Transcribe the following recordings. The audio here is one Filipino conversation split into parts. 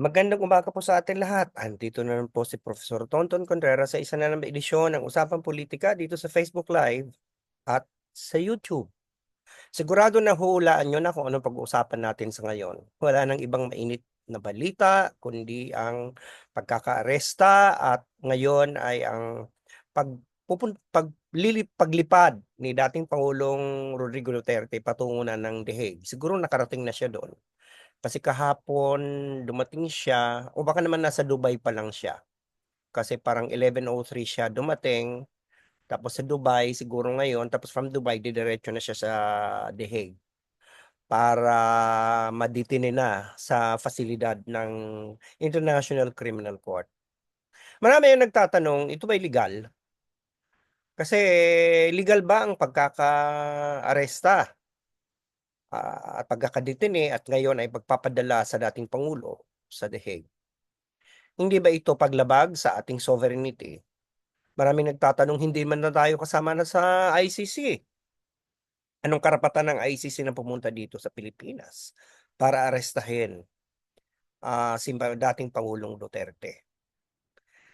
Magandang umaga po sa atin lahat. Andito na po si Professor Tonton Contreras sa isa na namang edisyon ng Usapang Politika dito sa Facebook Live at sa YouTube. Sigurado na hulaan nyo na kung anong pag-uusapan natin sa ngayon. Wala nang ibang mainit na balita, kundi ang pagkakaaresta at ngayon ay ang pag, pupun, paglili, paglipad ni dating Pangulong Rodrigo Duterte patungo na ng The Hague. Siguro nakarating na siya doon. Kasi kahapon dumating siya o baka naman nasa Dubai pa lang siya. Kasi parang 11:03 siya dumating, tapos sa Dubai siguro ngayon, tapos from Dubai didiretso na siya sa The Hague para madetine na sa fasilidad ng International Criminal Court. Marami yung nagtatanong, ito ba legal? Kasi legal ba ang pagkaka-aresta ah, at pagkakadetine at ngayon ay pagpapadala sa dating Pangulo sa The Hague. Hindi ba ito paglabag sa ating sovereignty? Maraming nagtatanong, hindi man na tayo kasama na sa ICC. Anong karapatan ng ICC na pumunta dito sa Pilipinas para arestahin uh, si dating Pangulong Duterte?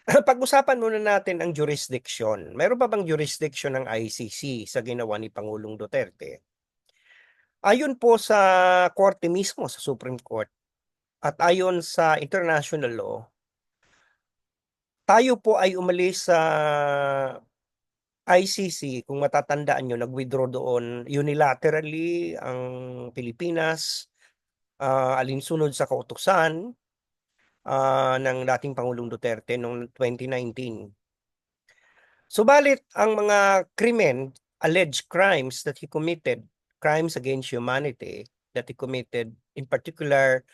Pag-usapan muna natin ang jurisdiction. Meron pa bang jurisdiction ng ICC sa ginawa ni Pangulong Duterte? Ayon po sa korte mismo, sa Supreme Court, at ayon sa international law, tayo po ay umalis sa ICC, kung matatandaan nyo, nag-withdraw doon unilaterally ang Pilipinas, uh, alinsunod sa kautusan uh, ng dating Pangulong Duterte noong 2019. Subalit, ang mga krimen, alleged crimes that he committed crimes against humanity that he committed, in particular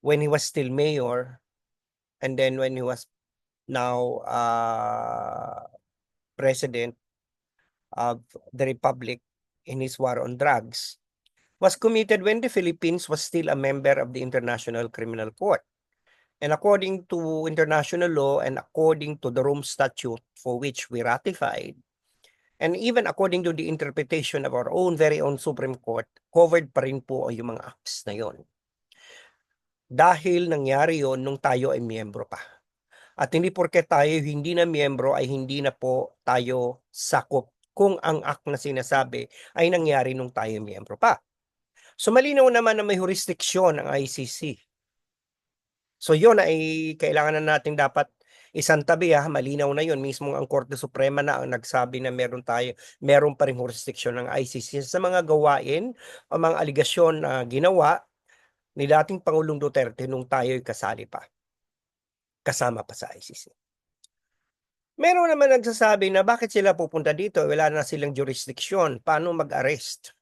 when he was still mayor, and then when he was now uh, president of the republic in his war on drugs, was committed when the Philippines was still a member of the International Criminal Court. And according to international law and according to the Rome Statute for which we ratified, And even according to the interpretation of our own very own Supreme Court, covered pa rin po yung mga acts na yon. Dahil nangyari yon nung tayo ay miyembro pa. At hindi porke tayo hindi na miyembro ay hindi na po tayo sakop kung ang act na sinasabi ay nangyari nung tayo miyembro pa. So malinaw naman na may jurisdiction ang ICC. So yon ay kailangan na natin dapat isang tabi ha, malinaw na yun. Mismo ang Korte Suprema na ang nagsabi na meron tayo, meron pa rin jurisdiction ng ICC sa mga gawain o mga aligasyon na ginawa ni dating Pangulong Duterte nung tayo'y kasali pa. Kasama pa sa ICC. Meron naman nagsasabi na bakit sila pupunta dito? Wala na silang jurisdiction. Paano mag-arrest?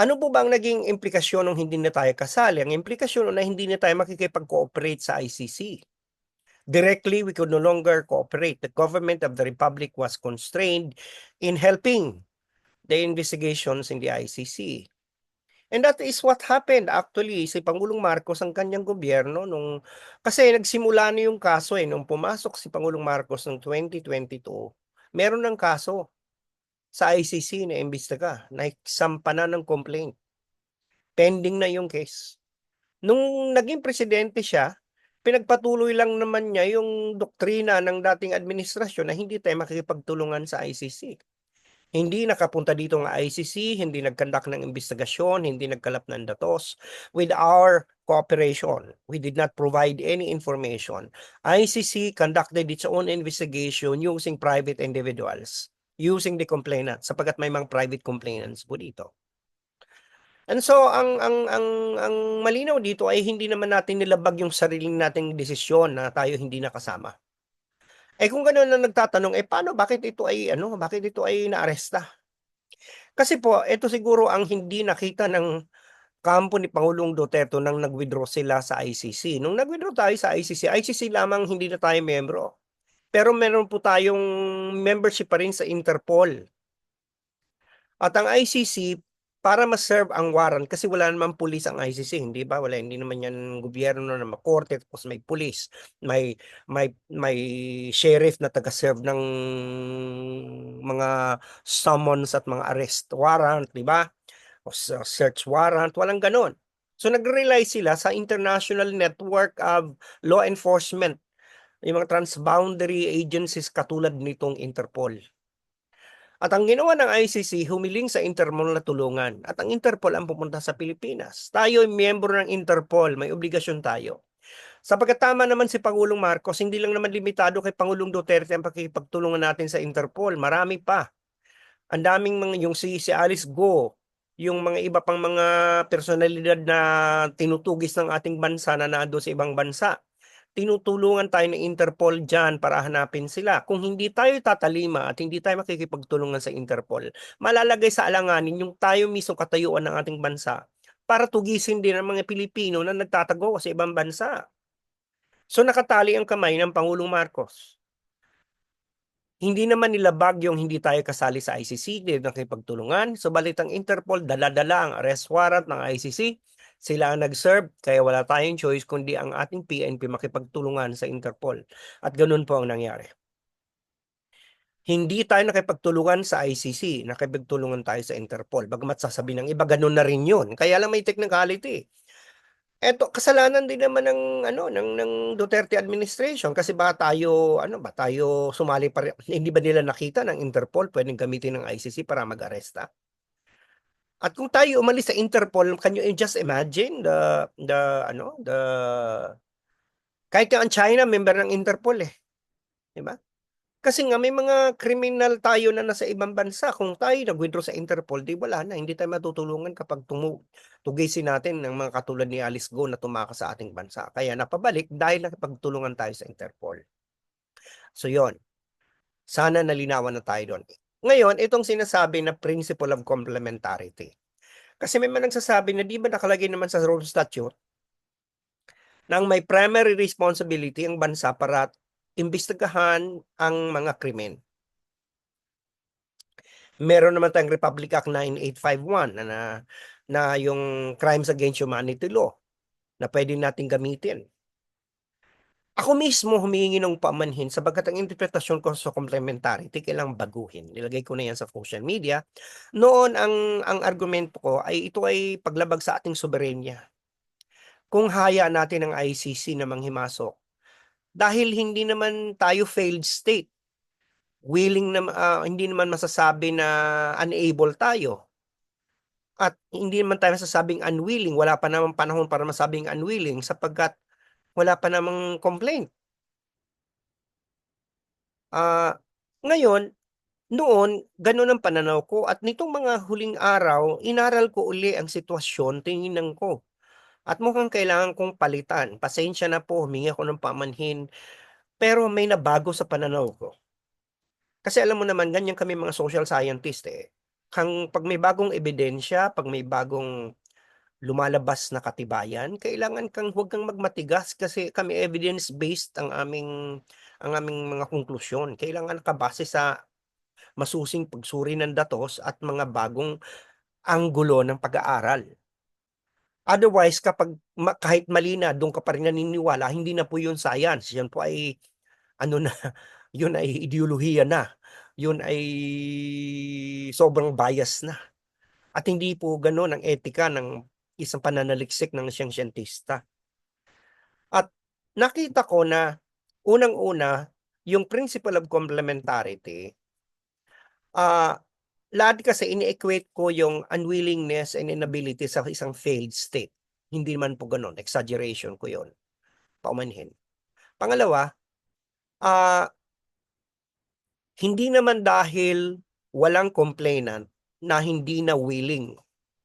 Ano po ba ang naging implikasyon nung hindi na tayo kasali? Ang implikasyon na hindi na tayo makikipag-cooperate sa ICC. Directly, we could no longer cooperate. The government of the Republic was constrained in helping the investigations in the ICC. And that is what happened actually si Pangulong Marcos ang kanyang gobyerno nung kasi nagsimula na yung kaso eh nung pumasok si Pangulong Marcos noong 2022 meron ng kaso sa ICC na imbestiga na sampa na ng complaint pending na yung case nung naging presidente siya pinagpatuloy lang naman niya yung doktrina ng dating administrasyon na hindi tayo makikipagtulungan sa ICC. Hindi nakapunta dito ng ICC, hindi nagkandak ng investigasyon, hindi nagkalap ng datos. With our cooperation, we did not provide any information. ICC conducted its own investigation using private individuals, using the complainant, sapagat may mga private complainants po dito. And so ang ang ang ang malinaw dito ay hindi naman natin nilabag yung sariling nating desisyon na tayo hindi nakasama. Eh kung ganoon na nagtatanong, eh paano bakit ito ay ano, bakit ito ay naaresta? Kasi po, ito siguro ang hindi nakita ng kampo ni Pangulong Duterte nang nag-withdraw sila sa ICC. Nung nag-withdraw tayo sa ICC, ICC lamang hindi na tayo membro. Pero meron po tayong membership pa rin sa Interpol. At ang ICC, para ma-serve ang warrant kasi wala namang pulis ang ICC, hindi ba? Wala hindi naman yan gobyerno na makorte tapos may pulis, may may may sheriff na taga-serve ng mga summons at mga arrest warrant, di ba? O search warrant, walang ganon. So nagre-rely sila sa international network of law enforcement, yung mga transboundary agencies katulad nitong Interpol. At ang ginawa ng ICC, humiling sa Interpol na tulungan. At ang Interpol ang pumunta sa Pilipinas. Tayo ay miyembro ng Interpol, may obligasyon tayo. Sapagkat tama naman si Pangulong Marcos, hindi lang naman limitado kay Pangulong Duterte ang pakikipagtulungan natin sa Interpol. Marami pa. Ang daming mga, yung si, si Alice Go, yung mga iba pang mga personalidad na tinutugis ng ating bansa na nado sa ibang bansa tinutulungan tayo ng Interpol dyan para hanapin sila. Kung hindi tayo tatalima at hindi tayo makikipagtulungan sa Interpol, malalagay sa alanganin yung tayo mismo katayuan ng ating bansa para tugisin din ang mga Pilipino na nagtatago sa ibang bansa. So nakatali ang kamay ng Pangulong Marcos. Hindi naman nilabag yung hindi tayo kasali sa ICC, hindi nakipagtulungan. So balit ang Interpol, dala-dala ang arrest warrant ng ICC sila ang nag-serve, kaya wala tayong choice kundi ang ating PNP makipagtulungan sa Interpol. At ganun po ang nangyari. Hindi tayo nakipagtulungan sa ICC, nakipagtulungan tayo sa Interpol. Bagamat sasabi ng iba, ganun na rin yun. Kaya lang may technicality. Eto, kasalanan din naman ng ano ng ng Duterte administration kasi ba tayo ano ba tayo sumali pa rin, hindi ba nila nakita ng Interpol pwedeng gamitin ng ICC para mag-aresta? At kung tayo umalis sa Interpol, can you just imagine the the ano, the kahit ang China member ng Interpol eh. 'Di ba? Kasi nga may mga kriminal tayo na nasa ibang bansa. Kung tayo nag-withdraw sa Interpol, di wala na. Hindi tayo matutulungan kapag tumu tugisin natin ng mga katulad ni Alice Go na tumakas sa ating bansa. Kaya napabalik dahil nakipagtulungan tayo sa Interpol. So yon. Sana nalinawan na tayo doon. Ngayon, itong sinasabi na principle of complementarity. Kasi may mga nagsasabi na di ba nakalagay naman sa Rome Statute nang may primary responsibility ang bansa para imbestigahan ang mga krimen. Meron naman tayong Republic Act 9851 na, na, na yung Crimes Against Humanity Law na pwede natin gamitin ako mismo humingi ng pamanhin sabagat ang interpretasyon ko sa complementarity kailangang baguhin. Nilagay ko na yan sa social media. Noon ang ang argumento ko ay ito ay paglabag sa ating soberenya. Kung haya natin ang ICC na manghimasok dahil hindi naman tayo failed state. Willing na uh, hindi naman masasabi na unable tayo. At hindi naman tayo masasabing unwilling, wala pa namang panahon para masabing unwilling sapagkat wala pa namang complaint. Ah, ngayon, noon, gano'n ang pananaw ko at nitong mga huling araw, inaral ko uli ang sitwasyon, tiningnan ko. At mukhang kailangan kong palitan. Pasensya na po, humingi ako ng pamanhin. Pero may nabago sa pananaw ko. Kasi alam mo naman, ganyan kami mga social scientist eh. Kang, pag may bagong ebidensya, pag may bagong lumalabas na katibayan, kailangan kang huwag kang magmatigas kasi kami evidence-based ang aming ang aming mga konklusyon. Kailangan nakabase sa masusing pagsuri ng datos at mga bagong anggulo ng pag-aaral. Otherwise, kapag kahit mali na, doon ka pa rin naniniwala, hindi na po yun science. Yan po ay, ano na, yun ay ideolohiya na. Yun ay sobrang bias na. At hindi po ganoon ang etika ng isang pananaliksik ng siyang siyentista. At nakita ko na unang-una, yung principle of complementarity, uh, lahat kasi ini-equate ko yung unwillingness and inability sa isang failed state. Hindi man po ganun. Exaggeration ko yon Paumanhin. Pangalawa, uh, hindi naman dahil walang complainant na hindi na willing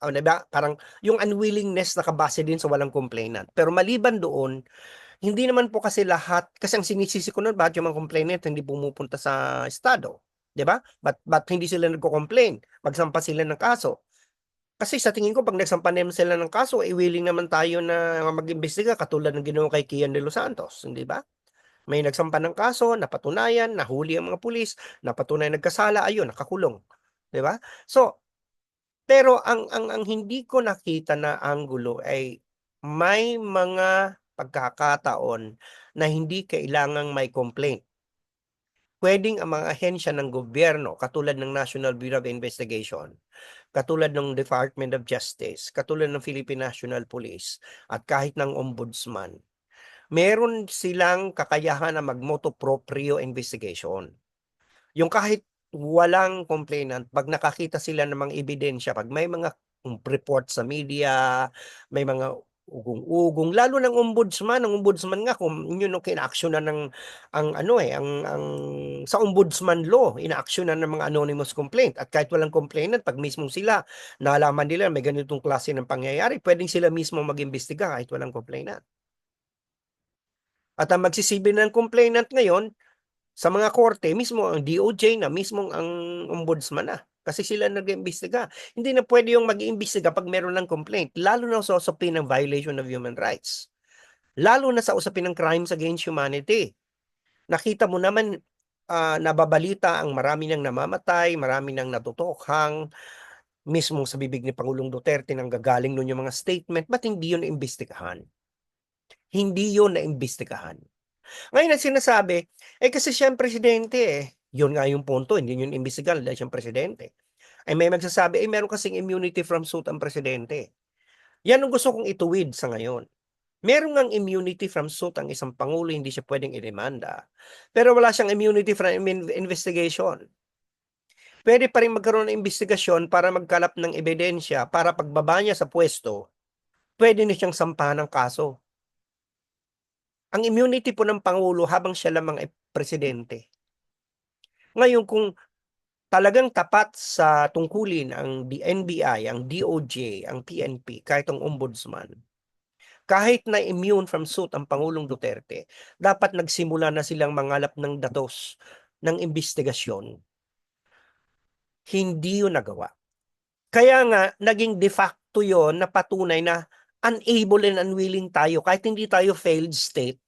Oh, diba? Parang yung unwillingness nakabase din sa walang complainant. Pero maliban doon, hindi naman po kasi lahat, kasi ang sinisisi ko nun, bakit yung mga complainant hindi pumupunta sa estado? Di ba? But, but hindi sila nagko-complain? Magsampa sila ng kaso. Kasi sa tingin ko, pag nagsampa naman sila ng kaso, eh, willing naman tayo na mag-imbestiga katulad ng ginawa kay Kian de Los Santos. Hindi ba? May nagsampa ng kaso, napatunayan, nahuli ang mga pulis, napatunayan nagkasala, ayun, nakakulong. Di ba? So, pero ang ang ang hindi ko nakita na anggulo ay may mga pagkakataon na hindi kailangang may complaint. Puwedeng ang mga ahensya ng gobyerno katulad ng National Bureau of Investigation, katulad ng Department of Justice, katulad ng Philippine National Police, at kahit ng Ombudsman, meron silang kakayahan na mag-motu proprio investigation. Yung kahit walang complainant, 'pag nakakita sila ng mga ebidensya, 'pag may mga report sa media, may mga ugong-ugong, lalo ng ombudsman, ang ombudsman nga kung yun ang kinaaksiyunan ng ang ano, eh, ang ang sa ombudsman law, inaaksiyunan ng mga anonymous complaint. At kahit walang complainant 'pag mismong sila nalaman nila may ganitong klase ng pangyayari, puwedeng sila mismo mag-imbestiga kahit walang complainant. At ang magsisilbi ng complainant ngayon, sa mga korte mismo ang DOJ na, mismong ang ombudsman na, kasi sila nag-iimbestiga. Hindi na puwede yung mag-iimbestiga 'pag meron ng complaint, lalo na sa usapin ng violation of human rights. Lalo na sa usapin ng crimes against humanity. Nakita mo naman, ah, nababalita ang marami ng namamatay, marami ng natutukhang, mismo sa bibig ni Pangulong Duterte nanggagaling nun yung mga statement, ba't hindi yun naimbestigahan? Hindi yun naimbestigahan. Ngayon ang sinasabi, eh, kasi siya ang presidente, eh. Yun nga yung punto, hindi yun imbestigahan dahil siyang presidente. Ay may magsasabi, eh, meron kasing immunity from suit ang presidente. Yan ang gusto kong ituwid sa ngayon. Meron ngang immunity from suit ang isang pangulo, hindi siya puwedeng idemanda. Pero wala siyang immunity from in investigation. Puwede pa rin magkaroon ng imbestigasyon para magkalap ng ebidensya para pagbaba niya sa puwesto, puwede na siyang sampahan ng kaso. Ang immunity po ng pangulo habang siya lamang ay presidente. Ngayon kung talagang tapat sa tungkulin ang NBI, ang DOJ, ang PNP, kahit ang ombudsman, kahit na immune from suit ang Pangulong Duterte, dapat nagsimula na silang mangalap ng datos ng imbestigasyon. Hindi yun nagawa. Kaya nga naging de facto yun na patunay na unable and unwilling tayo kahit hindi tayo failed state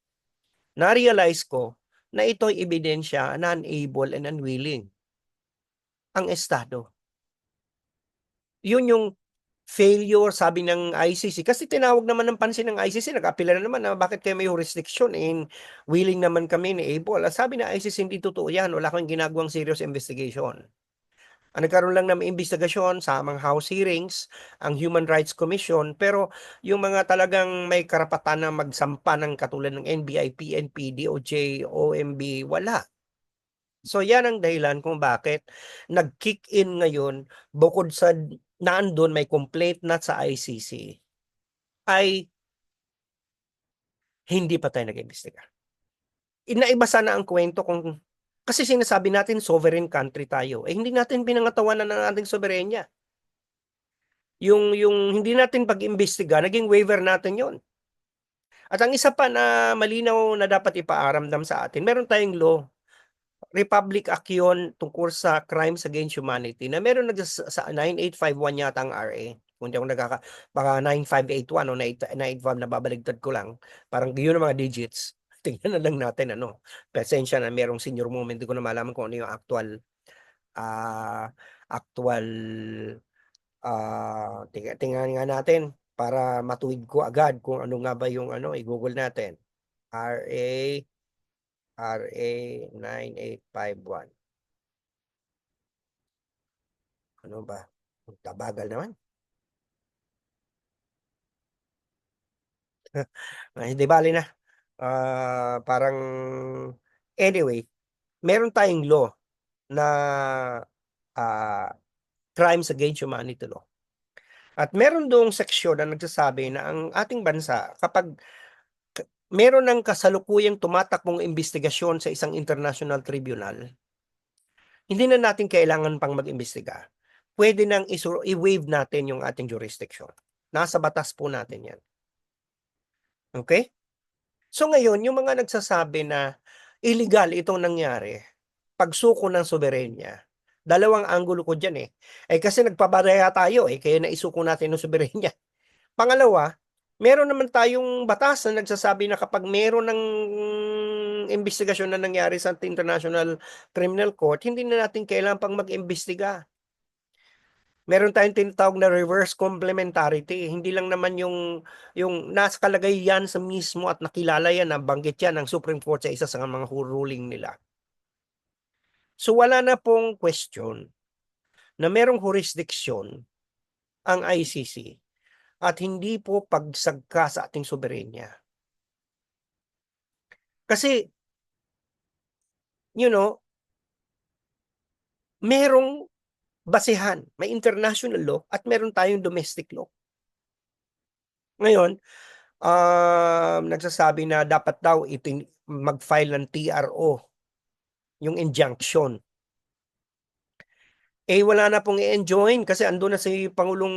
na-realize ko na ito'y ebidensya na unable and unwilling ang Estado. Yun yung failure sabi ng ICC kasi tinawag naman ng pansin ng ICC nag-apela na naman na bakit kayo may jurisdiction and willing naman kami ni able. Sabi ng ICC hindi totoo yan, wala kang ginagawang serious investigation. Ang nagkaroon lang ng imbestigasyon sa mga house hearings, ang Human Rights Commission, pero yung mga talagang may karapatan na magsampa ng katulad ng NBI, PNP, DOJ, OMB, wala. So yan ang dahilan kung bakit nag-kick in ngayon bukod sa naandun may complaint na sa ICC, ay hindi pa tayo nag-imbestiga. Inaiba sana ang kwento kung kasi sinasabi natin sovereign country tayo, eh hindi natin pinangatawanan ang ating soberenya. Yung yung hindi natin pag-imbestiga, naging waiver natin yon. At ang isa pa na malinaw na dapat ipaaramdam sa atin, meron tayong law, Republic Act yun tungkol sa crimes against humanity na meron nag sa 9851 yata ang RA. Kung di ako nagkaka, baka 9581 o 9851 na babaligtad ko lang. Parang yun ang mga digits tingnan na lang natin ano, pasensya na merong senior moment, hindi ko na malaman kung ano yung actual, ah, actual, tinga tingnan nga natin para matuwid ko agad kung ano nga ba yung ano, i-Google natin. RA, RA 9851. Ano ba? Tabagal naman. Ay, di bale na. Ah, parang anyway, meron tayong law na, ah, crimes against humanity law. At meron doong seksyon na nagsasabi na ang ating bansa kapag meron ng kasalukuyang tumatakbong imbestigasyon sa isang international tribunal, hindi na natin kailangan pang mag-imbestiga. Pwede nang i-waive natin yung ating jurisdiction. Nasa batas po natin yan. Okay? So ngayon, yung mga nagsasabi na illegal itong nangyari, pagsuko ng soberenya, dalawang anggulo ko dyan eh. Eh kasi nagpabaraya tayo eh, kaya naisuko natin ng soberenya. Pangalawa, meron naman tayong batas na nagsasabi na kapag meron ng investigasyon na nangyari sa International Criminal Court, hindi na natin kailangan pang mag-imbestiga meron tayong tinatawag na reverse complementarity. Hindi lang naman yung yung nasa kalagay yan sa mismo at nakilala yan, nabanggit yan ng Supreme Court sa isa sa mga ruling nila. So, wala na pong question na merong jurisdiksyon ang ICC at hindi po pagsagka sa ating soberenya. Kasi you know merong basehan, may international law at meron tayong domestic law. Ngayon, um, nagsasabi na dapat daw itin mag-file ng TRO, yung injunction. Eh, wala na pong i-enjoin kasi andun na si Pangulong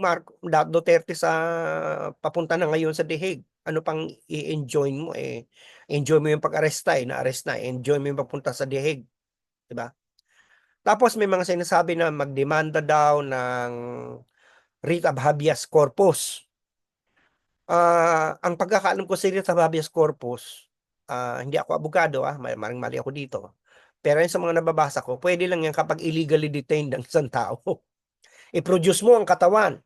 Mark Duterte sa papunta na ngayon sa The Hague. Ano pang i-enjoin mo eh, enjoy mo yung pag-aresta eh, na-arrest na, enjoy mo yung pagpunta sa The Hague, 'di ba? Tapos may mga sinasabi na magdemanda daw ng writ of habeas corpus. Ah, ang pagkakaalam ko sa writ of habeas corpus, ah, hindi ako abogado, ah, maring mali ako dito. Pero yun sa mga nababasa ko, pwede lang yan kapag illegally detained ang isang tao. I-produce mo ang katawan.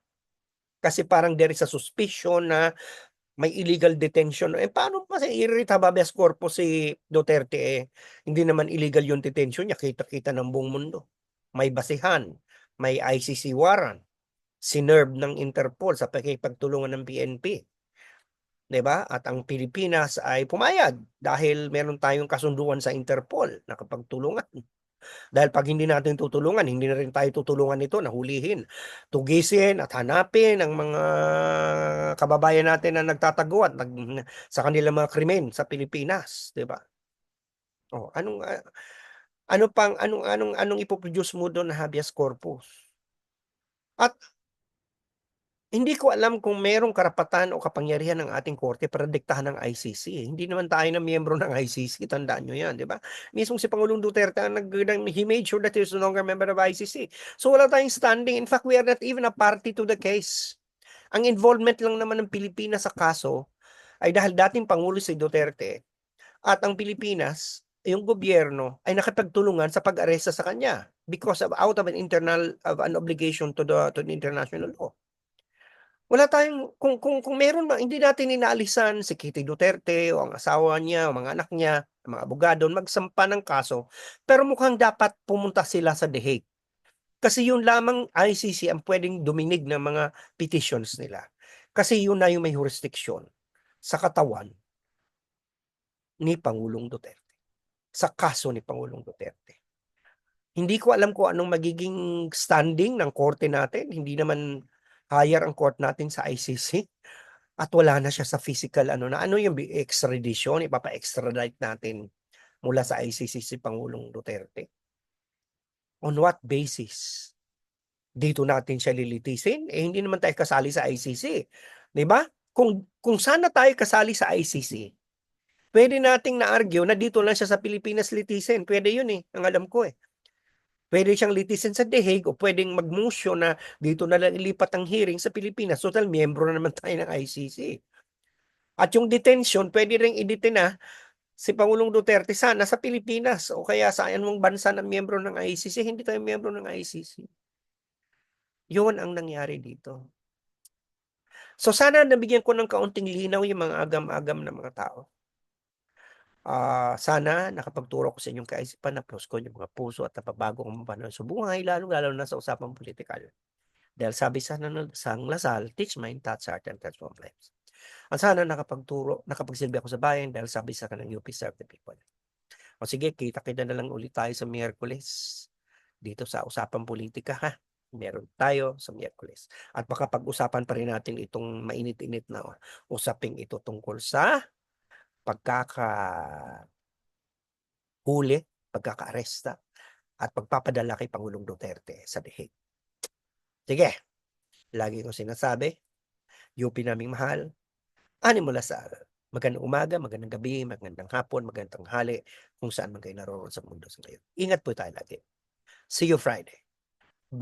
Kasi parang there is a suspicion na may illegal detention. Eh paano kasi i-writ of habeas corpus si Duterte eh, hindi naman illegal yung detention niya, kita-kita ng buong mundo. May basihan, may ICC warrant, sinerve ng Interpol sa pakikipagtulungan ng PNP. ba? At ang Pilipinas ay pumayag dahil meron tayong kasunduan sa Interpol na kapag tulungan. Dahil pag hindi natin tutulungan, hindi na rin tayo tutulungan nito na hulihin, tugisin at hanapin ang mga kababayan natin na nagtatago at nag sa kanilang mga krimen sa Pilipinas, 'di ba? Oh, anong, ah, ano pang anong anong anong ipo-produce mo dun na habeas corpus? At hindi ko alam kung merong karapatan o kapangyarihan ng ating korte para diktahan ng ICC, eh. Hindi naman tayo na miyembro ng ICC, tandaan niyo 'yan, 'di ba? Mismong si Pangulong Duterte nag he made sure that he is no longer member of ICC. So wala tayong standing. In fact, we are not even a party to the case. Ang involvement lang naman ng Pilipinas sa kaso ay dahil dating Pangulo si Duterte at ang Pilipinas, yung gobyerno ay nakipagtulungan sa pag-aresta sa kanya because of out of an internal of an obligation to the to the international law. Wala tayong kung kung kung meron hindi natin inaalisan si Kitty Duterte o ang asawa niya o mga anak niya, mga abogado magsampa ng kaso, pero mukhang dapat pumunta sila sa The Hague. Kasi yun lamang ICC ang pwedeng duminig ng mga petitions nila. Kasi yun na yung may jurisdiction sa katawan ni Pangulong Duterte. Sa kaso ni Pangulong Duterte. Hindi ko alam kung anong magiging standing ng korte natin, hindi naman higher ang court natin sa ICC at wala na siya sa physical ano na ano yung extradition ipapa-extradite natin mula sa ICC si Pangulong Duterte. On what basis? Dito natin siya lilitisin? Eh hindi naman tayo kasali sa ICC. 'Di ba? Kung kung sana tayo kasali sa ICC, pwede nating na-argue na dito lang siya sa Pilipinas litisin. Pwede 'yun eh, ang alam ko eh. Pwede siyang litisin sa The Hague o pwedeng mag-motion na dito na lang ilipat ang hearing sa Pilipinas. Total, miyembro na naman tayo ng ICC. At yung detention, pwede ring i-detain na si Pangulong Duterte sana sa Pilipinas o kaya sa anumang bansa na miyembro ng ICC. Hindi tayo miyembro ng ICC. Yun ang nangyari dito. So sana nabigyan ko ng kaunting linaw yung mga agam-agam ng mga tao. Ah, sana nakapagturo ko sa inyong kaisipan na ko yung mga puso at napabago ang panahon sa buhay, lalong-lalo na sa usapang politikal. Dahil sabi sa sang Lasal, teach mind, touch heart, and transform lives. At sana nakapagturo, nakapagsilbi ako sa bayan dahil sabi sa kanang UP serve the people. O sige, kita-kita na lang ulit tayo sa Miyerkules dito sa usapang politika ha. Meron tayo sa Miyerkules. At baka pag-usapan pa rin natin itong mainit-init na usaping ito tungkol sa pagkaka huli, pagkakaaresta, at pagpapadala kay Pangulong Duterte sa The. Sige, lagi ko sinasabi, UP naming mahal, ani mula sa magandang umaga, magandang gabi, magandang hapon, magandang hali, kung saan man kayo naroon sa mundo sa ngayon. Ingat po tayo lagi. See you Friday.